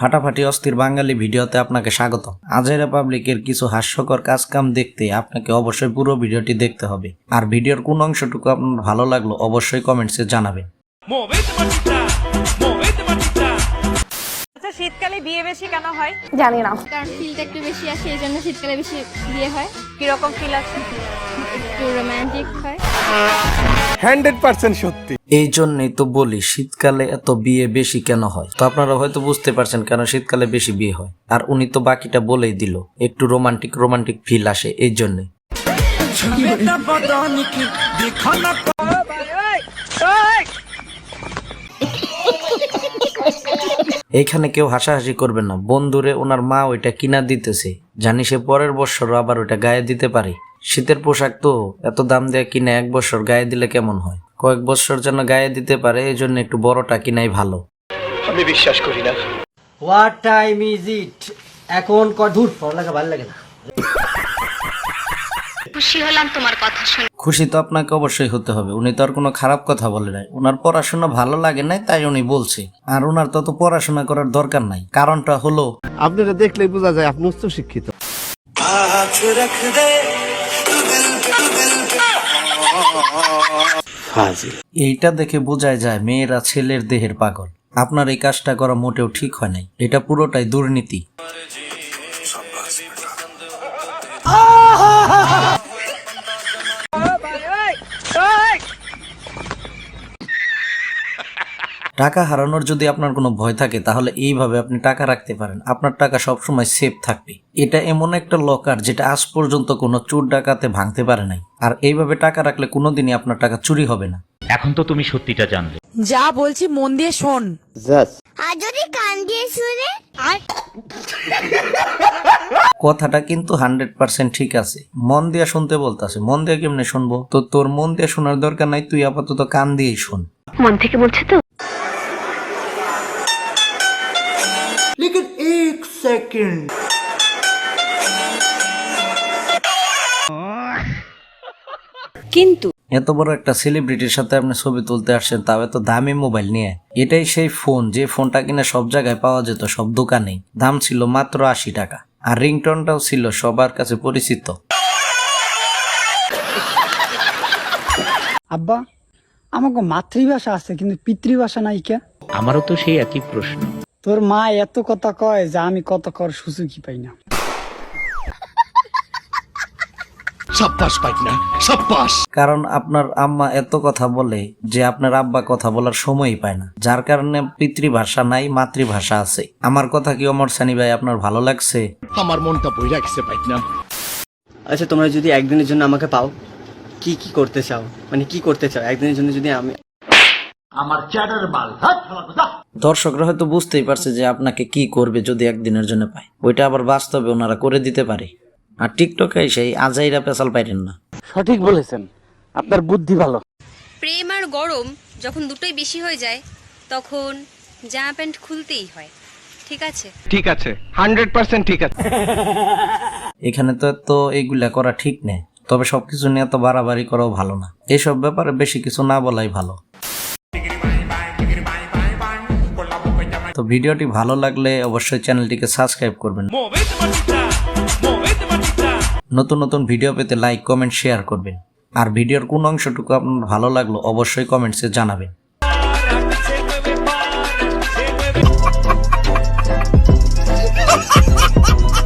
ফাটাফাটি অস্থির বাঙালি ভিডিওতে আপনাকে স্বাগত। আজের রিপাবলিকের কিছু হাস্যকর কাজকাম দেখতে আপনাকে অবশ্যই পুরো ভিডিওটি দেখতে হবে। আর ভিডিওর কোন অংশটুকু আপনার ভালো লাগল অবশ্যই কমেন্টসে জানাবেন। আচ্ছা শীতকালে বিয়ে বেশি কেন হয়? জানি না। কারণ ফিলটা একটু বেশি আসে এই জন্য শীতকালে বেশি বিয়ে হয়। কীরকম ফিল আছে? একটু রোমান্টিক হয়। এই জন্যই তো বলি, শীতকালে এত বিয়ে বেশি কেন হয়? তো আপনারা হয়তো বুঝতে পারছেন কেন শীতকালে বেশি বিয়ে হয়। আর উনি তো বাকিটা বলেই দিল, একটু রোমান্টিক রোমান্টিক ফিল আসে এই জন্যে এইখানে কেউ হাসাহাসি করবে না। বন্ধুরে, ওনার মা ওইটা কিনা দিতেছে। জানি সে পরের বছর আবার ওইটা গায়ে দিতে পারে। শীতের পোশাক তো এত দাম দেয়া কিনে এক বছর গায়ে দিলে কেমন হয়? কয়েক বছর যেন গায়ে দিতে পারে এই জন্য একটু বড়টা কিনাই ভালো। আমি বিশ্বাস করি না। হোয়াট টাইম ইজ ইট এখন ক দূর পড়ালেখা ভালো লাগে না। খুশি হলাম তোমার কথা শুনে। খুশি তো আপনাকে অবশ্যই হতে হবে উনি তো আর কোনো খারাপ কথা বলে নাই। ওনার পড়াশোনা ভালো লাগে নাই তাই উনি বলছে। আর ওনার তত পড়াশোনা করার দরকার নাই কারণটা হলো আপনারা দেখলেই বোঝা যায় আপনি উচ্চ শিক্ষিত এইটা দেখে বোঝায় যায় মেয়েরা ছেলের দেহের পাগল। আপনার এই কাজটা করা মোটেও ঠিক হয় নাই। এটা পুরোটাই দুর্নীতি। টাকা হারানোর যদি আপনার কোনো ভয় থাকে তাহলে এইভাবে আপনি টাকা রাখতে পারেন। আপনার টাকা সবসময় সেফ থাকবে। এটা এমন একটা লকার যেটা আজ পর্যন্ত কোনো চোর ডাকাতে ভাঙতে পারে নাই। আর এইভাবে টাকা রাখলে কোনোদিনই আপনার টাকা চুরি হবে না। এখন তো তুমি সত্যিটা জানলে। যা বলছি মন দিয়ে শোন। আর যদি কান দিয়ে শুনে? আর কথাটা কিন্তু হান্ড্রেড পার্সেন্ট ঠিক আছে। মন দিয়ে শুনতে বলতেছে। মন দিয়ে কেমনে শুনব? তো তোর মন দিয়ে শোনার দরকার নাই তুই আপাতত কান দিয়েই শোন। কিন্তু এত বড় একটা সেলিব্রিটির সাথে আপনি ছবি তুলতে আসছেন তাও এত দামি মোবাইল নিয়ে। এটাই সেই ফোন যে ফোনটা কিনা সব জায়গায় পাওয়া যেত সব দোকানেই দাম ছিল মাত্র আশি টাকা। আর রিংটনটাও ছিল সবার কাছে পরিচিত। আব্বা আমাকে মাতৃভাষা আছে কিন্তু পিতৃভাষা নাই কে? আমারও তো সেই একই প্রশ্ন। তোর মা এত কথা কয় যে আমি কত কর সুযোগই পাই না। কারণ আপনার আম্মা এত কথা বলে যে আপনার আব্বা কথা বলার সময়ই পায় না। যার কারণে পিতৃভাষা নাই মাতৃভাষা আছে। আমার কথা কি অমর সানি ভাই আপনার ভালো লাগছে? আমার মনটা বই রাখছে পাইনা আচ্ছা তোমরা যদি একদিনের জন্য আমাকে পাও কি কি করতে চাও? মানে কি করতে চাও? একদিনের জন্য যদি আমি দর্শকরা হয়তো বুঝতেই পারছে যে আপনাকে কি করবে যদি একদিনের জন্য পায়। ওইটা আবার বাস্তবে ওনারা করে দিতে পারে। আর টিকটকে সেই আজাইরা পেশাল পাইরেন না। সঠিক বলেছেন। আপনার বুদ্ধি ভালো। প্রেম আর গরম যখন দুটোই বেশি হয়ে যায় তখন জামা প্যান্ট খুলতেই হয়। ঠিক আছে? ঠিক আছে। হান্ড্রেড পার্সেন্ট ঠিক আছে। এখানে তো তো এইগুলা করা ঠিক নেই। তবে সবকিছু নিয়ে তো বাড়াবাড়ি করাও ভালো না। এইসব ব্যাপারে বেশি কিছু না বলাই ভালো। তো ভিডিওটি ভালো লাগলে অবশ্যই চ্যানেলটিকে সাবস্ক্রাইব করবেন. নতুন নতুন ভিডিও পেতে লাইক, কমেন্ট, শেয়ার করবেন আর ভিডিওর কোন অংশটুকু আপনার ভালো লাগল অবশ্যই কমেন্টসে জানাবেন